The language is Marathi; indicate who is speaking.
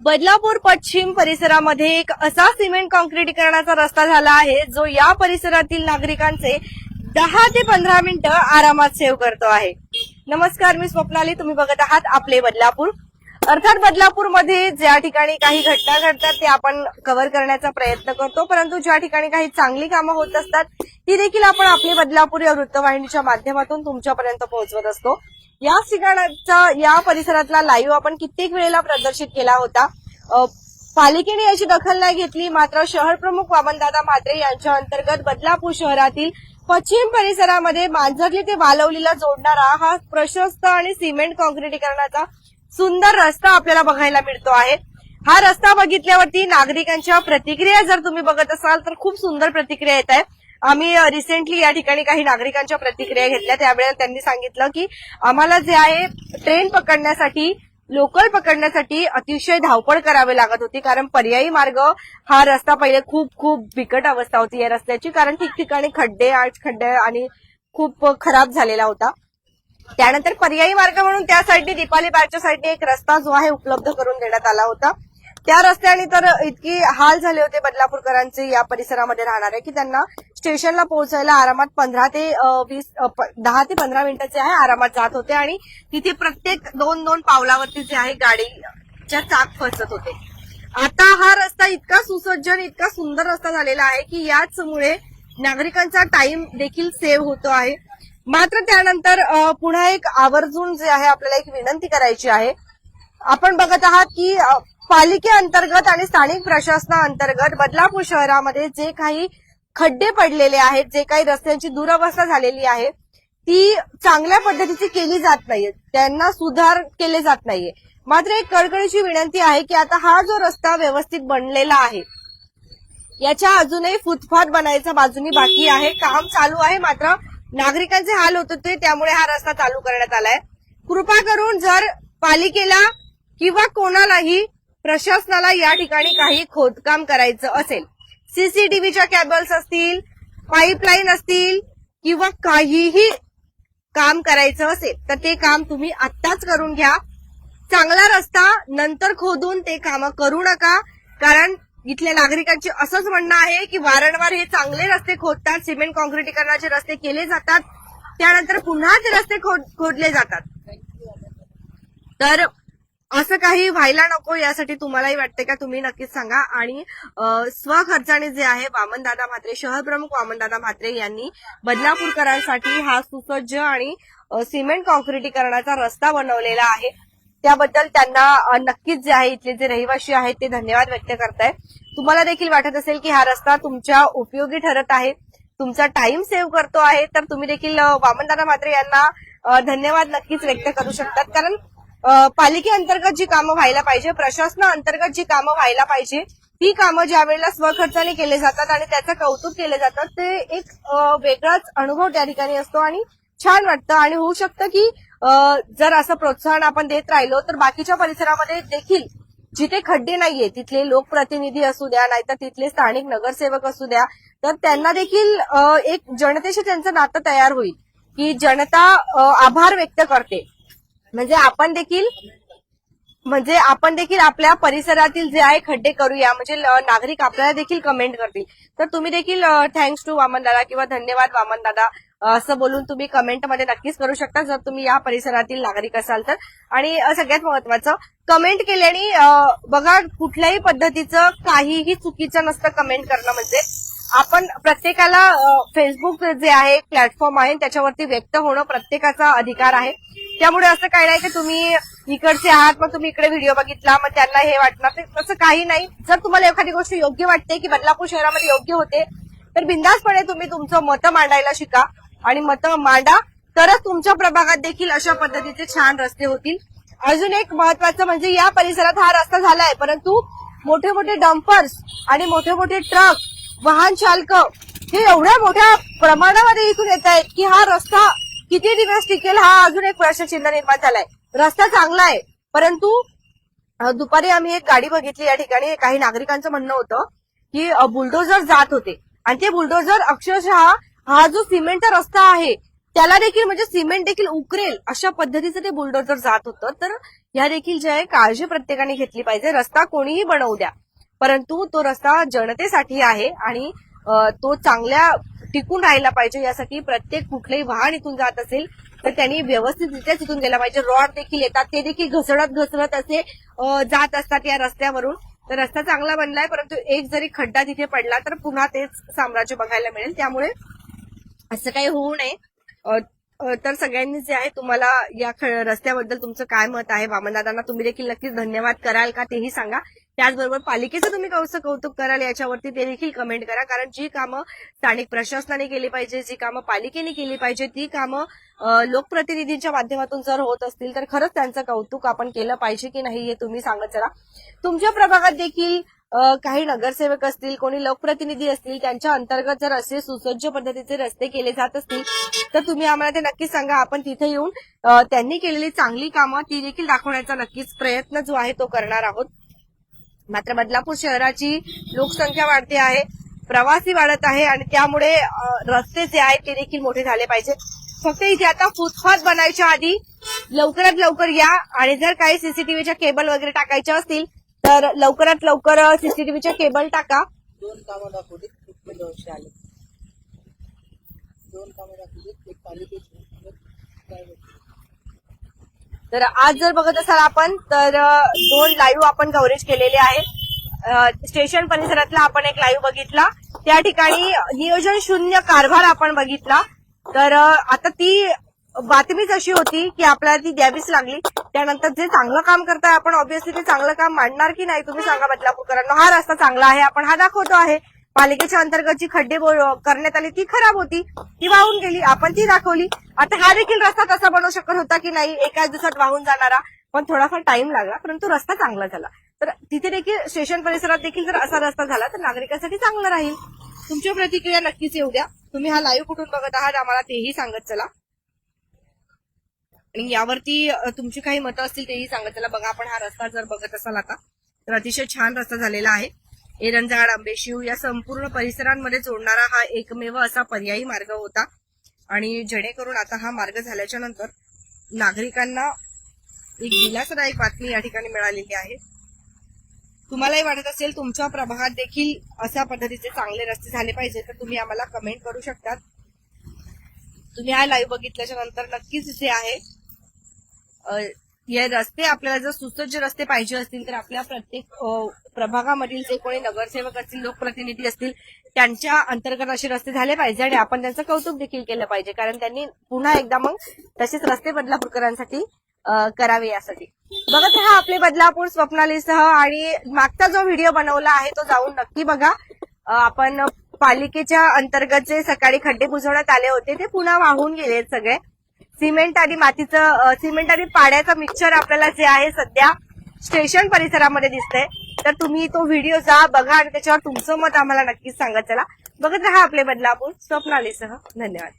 Speaker 1: बदलापूर पश्चिम परिसरामध्ये एक असा सिमेंट काँक्रीटीकरणाचा रस्ता झाला आहे जो या परिसरातील नागरिकांचे दहा ते पंधरा मिनिटं आरामात सेव्ह करतो आहे. नमस्कार मी स्वप्नाली. तुम्ही बघत आहात आपले बदलापूर. अर्थात बदलापूरमध्ये ज्या ठिकाणी काही घटना घडतात ते आपण कव्हर करण्याचा प्रयत्न करतो परंतु ज्या ठिकाणी काही चांगली कामं होत असतात ती देखील आपण आपली बदलापूर या वृत्तवाहिनीच्या माध्यमातून तुमच्यापर्यंत पोहोचवत असतो. या ठिकाणाचा या परिसरातला लाईव्ह आपण कित्येक वेळेला प्रदर्शित केला होता. पालिकेने याची दखल नाही घेतली मात्र शहर प्रमुख वामनदादा म्हात्रे यांच्या अंतर्गत बदलापूर शहरातील पश्चिम परिसरामध्ये मांजरली ते वालवलीला जोडणारा हा प्रशस्त आणि सिमेंट कॉन्क्रिटीकरणाचा सुंदर रस्ता आपल्याला बघायला मिळतो आहे. हा रस्ता बघितल्यावरती नागरिकांच्या प्रतिक्रिया जर तुम्ही बघत असाल तर खूप सुंदर प्रतिक्रिया येत आहे. आम्ही रिसेंटली या ठिकाणी काही नागरिकांच्या प्रतिक्रिया घेतल्या. त्यावेळेला त्यांनी सांगितलं की आम्हाला जे आहे ट्रेन पकडण्यासाठी लोकल पकडण्यासाठी अतिशय धावपळ करावी लागत होती. कारण पर्यायी मार्ग हा रस्ता पहिले खूप खूप बिकट अवस्था होती या रस्त्याची. कारण ठिकठिकाणी खड्डे आठ खड्डे आणि खूप खराब झालेला होता. त्यानंतर पर्यायी मार्ग म्हणून त्या साईडने दीपाली पार्कच्या साईडने एक रस्ता जो आहे उपलब्ध करून देण्यात आला होता. त्या रस्त्याने तर इतकी हाल झाले होते बदलापूरकरांचे या परिसरामध्ये राहणारे की त्यांना स्टेशनला पोहोचायला आरामात पंधरा ते वीस दहा ते पंधरा मिनिटाचे आहे आरामात जात होते आणि तिथे प्रत्येक दोन दोन पावलावरती जे आहे गाडीच्या चाक फसत होते. आता हा रस्ता इतका सुसज्ज आणि इतका सुंदर रस्ता झालेला आहे की याचमुळे नागरिकांचा टाइम देखील सेव्ह होतो आहे. मात्र त्यानंतर पुन्हा एक आवर्जून जे आहे आपल्याला एक विनंती करायची आहे. आपण बघत आहात की पालिकेअंतर्गत आणि स्थानिक प्रशासनाअंतर्गत बदलापूर शहरामध्ये जे काही खड्डे पडलेले आहेत जे काही रस्त्यांची दुरावस्था झालेली आहे ती चांगल्या पद्धतीची केली जात नाहीये. त्यांना सुधार केले जात नाहीये. मात्र एक कळकळीची विनंती आहे की आता हा जो रस्ता व्यवस्थित बनलेला आहे याच्या अजूनही फुटपाथ बनायचा बाजूनी बाकी आहे. काम चालू आहे मात्र नागरिकांचे हाल होत होते त्यामुळे हा रस्ता चालू करण्यात आलाय. कृपा करून जर पालिकेला किंवा कोणालाही प्रशासनाला या ठिकाणी काही खोदकाम करायचं असेल. सीसीटीव्हीच्या कॅबल्स असतील पाईपलाईन असतील किंवा काहीही काम करायचं असेल तर ते काम तुम्ही आत्ताच करून घ्या. चांगला रस्ता नंतर खोदून ते कामं करू नका कारण इथल्या नागरिकांचे असंच म्हणणं आहे की वारंवार हे चांगले रस्ते खोदतात सिमेंट कॉन्क्रिटीकरणाचे रस्ते केले जातात त्यानंतर पुन्हा ते रस्ते खोद- खोदले जातात. तर असं काही व्हायला नको यासाठी तुम्हालाही वाटते का? तुम्ही नक्कीच सांगा. आणि स्वखर्चाने जे आहे वामनदादा म्हात्रे शहर प्रमुख वामनदादा म्हात्रे यांनी बदलापूरकरांसाठी हा सुसज्ज आणि सिमेंट कॉन्क्रिटीकरणाचा रस्ता बनवलेला आहे. त्याबद्दल त्यांना नक्कीच जे आहे इथले जे रहिवासी आहेत ते धन्यवाद व्यक्त करताय. तुम्हाला देखील वाटत असेल की हा रस्ता तुमच्या उपयोगी ठरत आहे. तुमचा टाइम सेव्ह करतो आहे. तर तुम्ही देखील वामनदादा म्हात्रे यांना धन्यवाद नक्कीच व्यक्त करू शकतात. कारण पालिकेअंतर्गत जी कामं व्हायला पाहिजे प्रशासनाअंतर्गत जी कामं व्हायला पाहिजे ती कामं ज्या वेळेला स्वखर्चाने केले जातात आणि त्याचं कौतुक केले जातात ते एक वेगळाच अनुभव त्या ठिकाणी असतो आणि छान वाटतं आणि होऊ शकतं की जर असं प्रोत्साहन आपण देत राहिलो तर बाकीच्या परिसरामध्ये देखील जिथे खड्डे नाहीये तिथले लोकप्रतिनिधी असू द्या नाहीतर तिथले स्थानिक नगरसेवक असू द्या तर त्यांना देखील एक जनतेशी त्यांचं नातं तयार होईल की जनता आभार व्यक्त करते. म्हणजे आपण देखील म्हणजे आपण देखील आपल्या परिसरातील जे आहे खड्डे करूया. म्हणजे नागरिक आपल्याला देखील कमेंट करतील. तर तुम्ही देखील थँक्स टू वामन दादा किंवा धन्यवाद वामन दादा असं बोलून तुम्ही कमेंटमध्ये नक्कीच करू शकता. जर तुम्ही या परिसरातील नागरिक असाल तर. आणि सगळ्यात महत्वाचं कमेंट केल्याने बघा कुठल्याही पद्धतीचं काहीही चुकीचं नसतं कमेंट करणं म्हणजे. आपण प्रत्येकाला फेसबुक जे आहे प्लॅटफॉर्म आहे त्याच्यावरती व्यक्त होणं प्रत्येकाचा अधिकार आहे. त्यामुळे असं काही नाही की तुम्ही इकडचे आहात मग तुम्ही इकडे व्हिडिओ बघितला मग त्यांना हे वाटणार तसं काही नाही. जर तुम्हाला एखादी गोष्ट योग्य वाटते की बदलापूर शहरामध्ये योग्य होते तर बिंदासपणे तुम्ही तुमचं मतं मांडायला शिका. आणि मतं मांडा. तरच तुमच्या प्रभागात देखील अशा पद्धतीचे छान रस्ते होतील. अजून एक महत्वाचं म्हणजे या परिसरात हा रस्ता झाला आहे परंतु मोठे मोठे डम्पर्स आणि मोठे मोठे ट्रक वाहन चालक हे एवढ्या मोठ्या प्रमाणामध्ये इथून येत आहेत की हा रस्ता किती दिवस टिकेल हा अजून एक प्रश्नचिन्ह निर्माण झालाय. रस्ता चांगला आहे परंतु दुपारी आम्ही एक गाडी बघितली या ठिकाणी काही नागरिकांचं म्हणणं होतं की बुलडोजर बुलडोझर जात होते. आणि ते बुलडोझर अक्षरशः हा जो सिमेंटचा रस्ता आहे त्याला देखील म्हणजे सिमेंट देखील उकरेल अशा पद्धतीचं ते बुलडोझर जात होतं. तर ह्या देखील जे आहे काळजी प्रत्येकाने घेतली पाहिजे. रस्ता कोणीही बनवू द्या. परंतु तो रस्ता जनतेसाठी आहे आणि तो चांगल्या टिकून राहिला पाहिजे. यासाठी प्रत्येक कुठलंही वाहन इथून जात असेल तर त्यांनी व्यवस्थितरित्या तिथून गेला पाहिजे. रॉड देखील येतात. ते देखील घसरत घसरत असे जात असतात या रस्त्यावरून. तर रस्ता चांगला बनलाय परंतु एक जरी खड्डा तिथे पडला तर पुन्हा तेच साम्राज्य बघायला मिळेल. त्यामुळे असं काही होऊ नये. तर सगळ्यांनी जे आहे तुम्हाला या रस्त्याबद्दल तुमचं काय मत आहे? वामनदादांना तुम्ही देखील नक्कीच धन्यवाद कराल का तेही सांगा. त्याचबरोबर पालिकेचं तुम्ही कसं कौतुक कराल याच्यावरती ते देखील कमेंट करा. कारण जी कामं स्थानिक प्रशासनाने केली पाहिजे जी कामं पालिकेने केली पाहिजे ती कामं लोकप्रतिनिधींच्या माध्यमातून जर होत असतील तर खरंच त्यांचं कौतुक आपण केलं पाहिजे की नाही हे तुम्ही सांगत जरा तुमच्या प्रभागात देखील काही नगरसेवक असतील कोणी लोकप्रतिनिधी असतील त्यांच्या अंतर्गत जर असे सुसज्ज पद्धतीचे रस्ते केले जात असतील तर तुम्ही आम्हाला ते नक्कीच सांगा. आपण तिथे येऊन त्यांनी केलेली चांगली कामं ती देखील दाखवण्याचा नक्कीच प्रयत्न जो आहे तो करणार आहोत. मात्र बदलापूर शहराची लोकसंख्या वाढते आहे प्रवासी वाढत आहे आणि त्यामुळे रस्ते जे आहेत ते देखील मोठे झाले पाहिजे फक्त इथे आता फुटपाथ बनायच्या आधी लवकरात लवकर या आणि जर काही सीसीटीव्हीच्या केबल वगैरे टाकायच्या असतील तर लवकरात लवकर सीसीटीव्हीच्या केबल टाका.
Speaker 2: दोन कामं दाखवली दोनशे आले. दोन कामं दाखवली एक पालिकेची.
Speaker 1: तर आज जर बघत असाल आपण तर दोन लाईव्ह आपण कव्हरेज केलेले आहे स्टेशन परिसरातला आपण एक लाईव्ह बघितला. त्या ठिकाणी नियोजन शून्य कारभार आपण बघितला. तर आता ती बातमीच अशी होती की आपल्याला ती द्यावीच लागली. त्यानंतर जे चांगलं काम करताय आपण ऑब्व्हियसली ते चांगलं काम मांडणार की नाही तुम्ही सांगा बदलापूरकरांना. हा रस्ता चांगला आहे आपण हा दाखवतो आहे. पालिकेच्या अंतर्गत जी खड्डे करण्यात आली ती खराब होती ती वाहून गेली आपण ती दाखवली. आता हा देखील रस्ता तसा बनवू शकत होता की नाही एकाच दिवसात वाहून जाणारा. पण थोडाफार टाइम लागला परंतु रस्ता चांगला झाला. तर तिथे देखील स्टेशन परिसरात देखील जर असा रस्ता झाला तर नागरिकांसाठी चांगलं राहील. तुमच्या प्रतिक्रिया नक्कीच येऊ द्या. तुम्ही हा लाईव्ह कुठून बघत आहात आम्हाला तेही सांगत चला. आणि यावरती तुमची काही मतं असतील तेही सांगत चला बघा आपण हा रस्ता जर बघत असाल आता तर अतिशय छान रस्ता झालेला आहे. एरंजाड आंबेशिव या संपूर्ण परिसरांमध्ये जोडणारा हा एकमेव असा पर्यायी मार्ग होता. आणि जेणेकरून आता हा मार्ग झाल्याच्यानंतर नागरिकांना एक दिलासादायक बातमी या ठिकाणी मिळालेली आहे. तुम्हालाही वाटत असेल तुमच्या प्रभागात देखील अशा पद्धतीचे चांगले रस्ते झाले पाहिजे तर तुम्ही आम्हाला कमेंट करू शकतात. तुम्ही हा लाईव्ह बघितल्याच्या नंतर नक्कीच जे आहे. हे रस्ते आपल्याला जर सुसज्ज रस्ते पाहिजे असतील तर आपल्या प्रत्येक प्रभागामधील जे कोणी नगरसेवक असतील लोकप्रतिनिधी असतील त्यांच्या अंतर्गत असे रस्ते झाले पाहिजे आणि आपण त्यांचं कौतुक देखील केलं पाहिजे. कारण त्यांनी पुन्हा एकदा मग तसेच रस्ते बदलापूरकरांसाठी करावे यासाठी. बघत राहा आपले बदलापूर स्वप्नालीसह आणि मागचा जो व्हिडिओ बनवला आहे तो जाऊन नक्की बघा. आपण पालिकेच्या अंतर्गत जे सकाळी खड्डे बुजवण्यात आले होते ते पुन्हा वाहून गेले सगळे. सिमेंट आणि मातीचं सिमेंट आणि पाण्याचं मिक्सचर आपल्याला जे आहे सध्या स्टेशन परिसरामध्ये दिसतंय. तर तुम्ही तो व्हिडिओ जा बघा आणि त्याच्यावर तुमचं मत आम्हाला नक्कीच सांगत चला बघत राहा आपले बदलापूर स्वप्नालीसह धन्यवाद.